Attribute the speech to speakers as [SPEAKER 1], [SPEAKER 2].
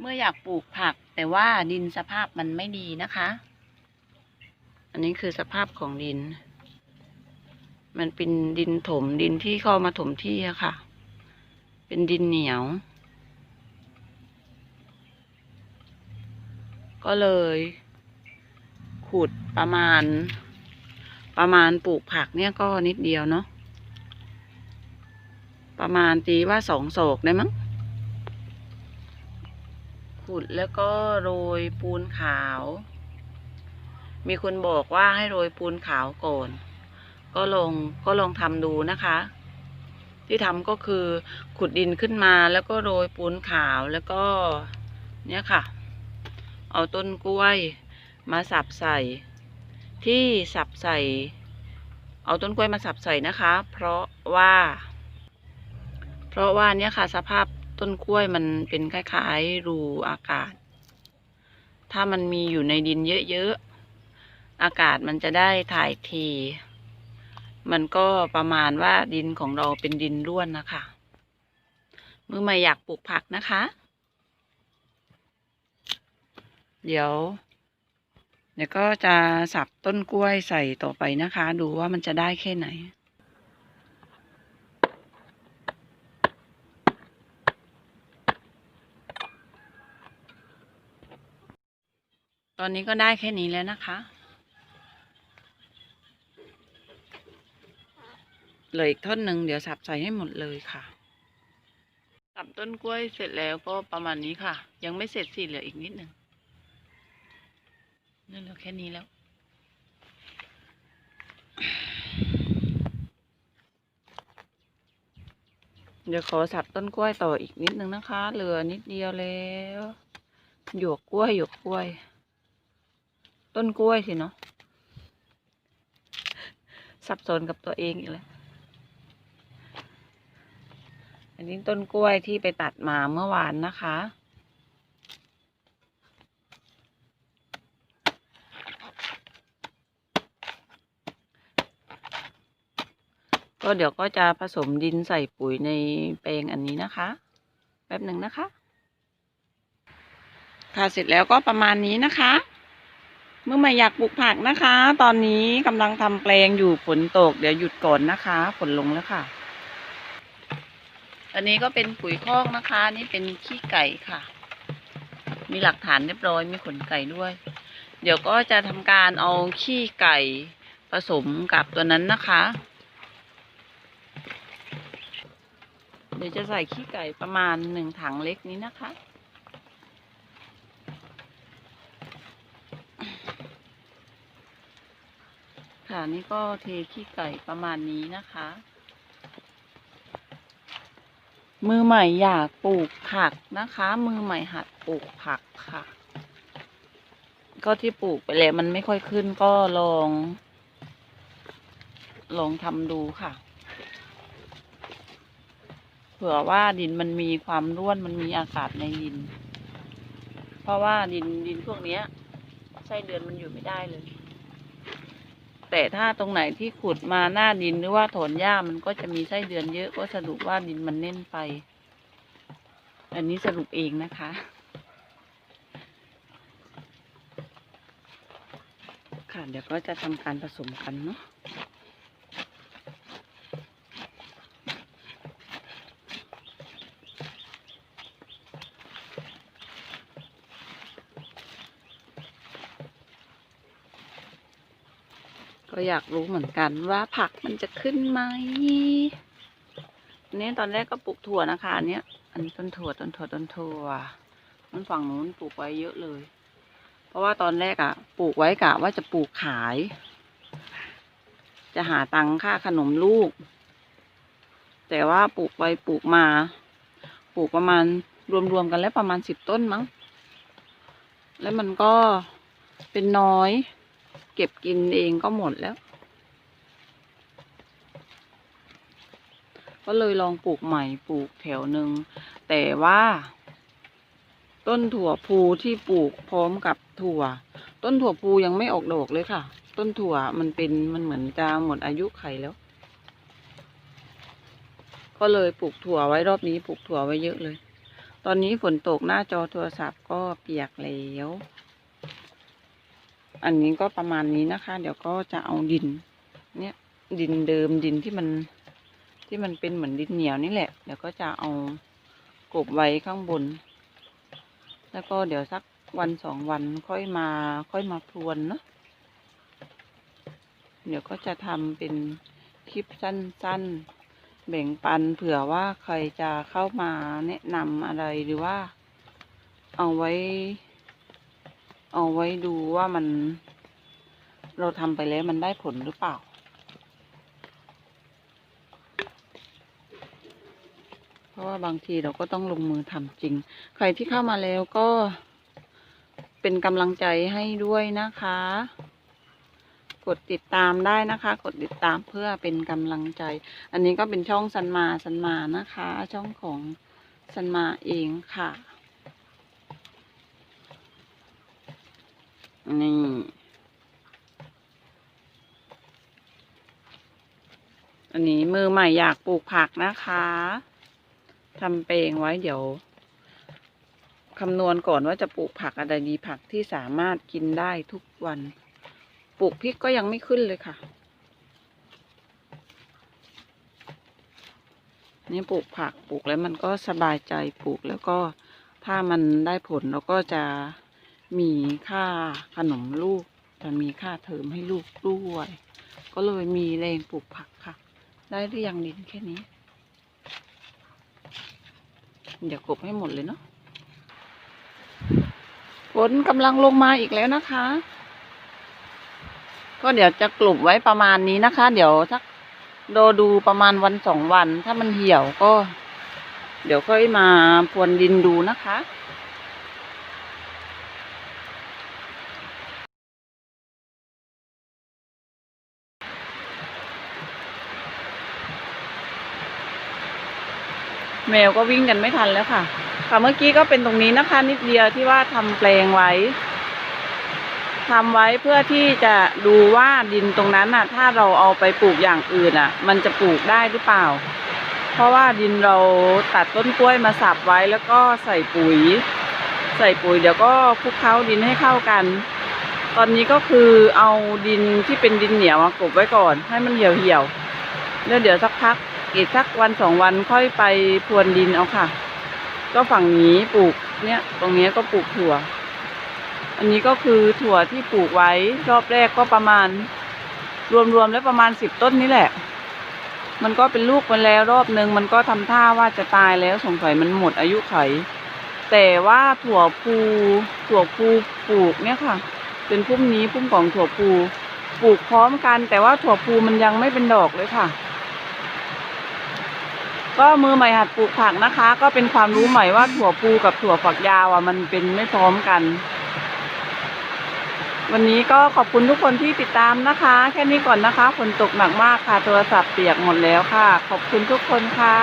[SPEAKER 1] เมื่ออยากปลูกผัก แต่ว่าดินสภาพมันไม่ดีนะคะ อันนี้คือสภาพของดิน มันเป็นดินถมดินที่เข้ามาถมที่อะค่ะ เป็นดินเหนียว ก็เลย ขุดประมาณ ประมาณปลูกผักเนี่ยก็นิดเดียวเนาะประมาณตีว่าสองโศกได้มั้ง ขุดแล้วก็โรยปูนขาว มีคนบอกว่าให้โรยปูนขาวก่อน ก็ลองก็ลองทำดูนะคะ ที่ทำก็คือขุดดินขึ้นมาแล้วก็โรยปูนขาวแล้วก็เนี่ยค่ะ เอาต้นกล้วยมาสับใส่ ที่สับใส่ เอาต้นกล้วยมาสับใส่นะคะ เพราะว่า เพราะว่าเนี่ยค่ะสภาพ ต้นกล้วยมันเป็นคล้ายๆรูอากาศ ถ้ามันมีอยู่ในดินเยอะๆ อากาศมันจะได้ถ่ายเท มันก็ประมาณว่าดินของเราเป็นดินร่วนนะคะ มือใหม่อยากปลูกผักนะคะ เดี๋ยว เดี๋ยวก็จะสับต้นกล้วยใส่ต่อไปนะคะ ดูว่ามันจะได้แค่ไหน อนนี้ก็ได้แค่นี้แล้วนะคะเหลืออีกท่อนหนึ่งเดี๋ยวสับใส่ให้หมดเลยค่ะ สับต้นกล้วยเสร็จแล้วก็ประมาณนี้ค่ะ ยังไม่เสร็จสิเหลืออีกนิดหนึ่งนี่นเหลือแค่นี้แล้ว เดี๋ยวขอสับต้นกล้วยต่ออีกนิดนึงนะคะ เหลือนิดเดียวแล้วหยวกกล้วยหยวกกล้วย ต้นกล้วยสิเนาะสับสนกับตัวเองอีกแล้วอันนี้ต้นกล้วยที่ไปตัดมาเมื่อวานนะคะ ก็เดี๋ยวก็จะผสมดินใส่ปุ๋ยในแปลงอันนี้นะคะ แป๊บหนึ่งนะคะ ค่ะเสร็จแล้วก็ประมาณนี้นะคะ เมื่อไม่อยากปลูกผักนะคะ ตอนนี้กำลังทำแปลงอยู่ฝนตก เดี๋ยวหยุดก่อนนะคะฝนลงแล้วค่ะ อันนี้ก็เป็นปุ๋ยคอกนะคะ นี่เป็นขี้ไก่ค่ะ มีหลักฐานเรียบร้อยมีขนไก่ด้วย เดี๋ยวก็จะทำการเอาขี้ไก่ผสมกับตัวนั้นนะคะ เดี๋ยวจะใส่ขี้ไก่ประมาณหนึ่งถังเล็กนี้นะคะ ค่ะนี่ก็เทขี้ไก่ประมาณนี้นะคะ มือใหม่อยากปลูกผักนะคะ มือใหม่หัดปลูกผักค่ะ ก็ที่ปลูกไปแล้วมันไม่ค่อยขึ้นก็ลอง ลองทำดูค่ะเผื่อว่าดินมันมีความร่วนมันมีอากาศในดิน เพราะว่าดินดินพวกนี้ไส้เดือนมันอยู่ไม่ได้เลย แต่ถ้าตรงไหนที่ขุดมาหน้าดินหรือว่าถอนหญ้ามันก็จะมีไส้เดือนเยอะก็สรุปว่าดินมันเน่นไป อันนี้สรุปเองนะคะ ค่ะเดี๋ยวก็จะทำการผสมกันเนาะ ก็อยากรู้เหมือนกันว่าผักมันจะขึ้นไหมอันนี้ตอนแรกก็ปลูกถั่วนะคะอันนี้อันนี้ต้นถั่วต้นถั่วต้นถั่วมันฝั่งนู้นปลูกไว้เยอะเลย เพราะว่าตอนแรกอะ่ะปลูกไว้กะว่าจะปลูกขาย จะหาตังค่าขนมลูก แต่ว่าปลูกไปปลูกมา ปลูกประมาณรวมๆกันแล้วประมาณสิบต้นมั้ง แล้วมันก็เป็นน้อย เก็บกินเองก็หมดแล้ว ก็เลยลองปลูกใหม่ปลูกแถวหนึ่ง แต่ว่า ต้นถั่วพูที่ปลูกพร้อมกับถั่ว ต้นถั่วพูยังไม่ออกดอกเลยค่ะ ต้นถั่วมันเป็นมันเหมือนจะหมดอายุไขแล้ว ก็เลยปลูกถั่วไว้รอบนี้ปลูกถั่วไว้เยอะเลย ตอนนี้ฝนตกหน้าจอโทรศัพท์ก็เปียกแล้ว อันนี้ก็ประมาณนี้นะคะ เดี๋ยวก็จะเอาดิน เนี่ยดินเดิมดินที่มันที่มันเป็นเหมือนดินเหนียวนี่แหละ เดี๋ยวก็จะเอากบไว้ข้างบน แล้วก็เดี๋ยวสักวันสองวันค่อยมา ค่อยมาพรวนเนาะเดี๋ยวก็จะทำเป็นคลิปสั้นๆ แบ่งปันเผื่อว่าใครจะเข้ามาแนะนำอะไรหรือว่า เอาไว้ เอาไว้ดูว่ามัน เราทำไปแล้วมันได้ผลหรือเปล่า เพราะว่าบางทีเราก็ต้องลงมือทำจริง ใครที่เข้ามาแล้วก็เป็นกำลังใจให้ด้วยนะคะ กดติดตามได้นะคะ กดติดตามเพื่อเป็นกำลังใจ อันนี้ก็เป็นช่องสันมาสันมานะคะ ช่องของสันมาเองค่ะ นี่ อันนี้มือใหม่อยากปลูกผักนะคะทำเปลงไว้เดี๋ยวคำนวณก่อนว่าจะปลูกผักอะไรดีผักที่สามารถกินได้ทุกวัน ปลูกพริกก็ยังไม่ขึ้นเลยค่ะ นี่ปลูกผักปลูกแล้วมันก็สบายใจปลูกแล้วก็ถ้ามันได้ผลเราก็จะ มีค่าขนมลูกจะมีค่าเทอมให้ลูกด้วย ก็เลยมีแรงปลูกผักค่ะ ได้หรือยังดินแค่นี้ เดี๋ยวกบให้หมดเลยเนาะฝนกำลังลงมาอีกแล้วนะคะ ก็เดี๋ยวจะกลุ่มไว้ประมาณนี้นะคะ เดี๋ยวสักโดดูประมาณวันสองวัน ถ้ามันเหี่ยวก็ เดี๋ยวค่อยมาพรวนดินดูนะคะ แมวก็วิ่งกันไม่ทันแล้วค่ะ ค่ะเมื่อกี้ก็เป็นตรงนี้นะคะ นิดเดียวที่ว่าทำแปลงไว้ทำไว้เพื่อที่จะดูว่าดินตรงนั้นน่ะ ถ้าเราเอาไปปลูกอย่างอื่นอะ มันจะปลูกได้หรือเปล่า เพราะว่าดินเราตัดต้นกล้วยมาสับไว้แล้วก็ใส่ปุ๋ย ใส่ปุ๋ยเดี๋ยวก็คลุกเคล้าดินให้เข้ากัน ตอนนี้ก็คือเอาดินที่เป็นดินเหนียวมากลบไว้ก่อน ให้มันเหี่ยวเหี่ยวแล้วเดี๋ยวสักพัก อีกสักวันสองวันค่อยไปพรวนดินเอาค่ะ ก็ฝั่งนี้ปลูกเนี่ย ตรงนี้ก็ปลูกถั่ว อันนี้ก็คือถั่วที่ปลูกไว้รอบแรกก็ประมาณ รวมๆแล้วประมาณสิบต้นนี่แหละ มันก็เป็นลูกมาแล้วรอบนึง มันก็ทำท่าว่าจะตายแล้วสงสัยมันหมดอายุไข แต่ว่าถั่วพูถั่วพูปลูกเนี่ยค่ะ เป็นพุ่มนี้พุ่มของถั่วพูปลูกพร้อมกัน แต่ว่าถั่วพูมันยังไม่เป็นดอกเลยค่ะ ก็มือใหม่หัดปลูกผักนะคะ ก็เป็นความรู้ใหม่ว่าถั่วปูกับถั่วฝักยาวอะมันเป็นไม่พร้อมกัน วันนี้ก็ขอบคุณทุกคนที่ติดตามนะคะ แค่นี้ก่อนนะคะฝนตกหนักมากค่ะโทรศัพท์เปียกหมดแล้วค่ะ ขอบคุณทุกคนค่ะ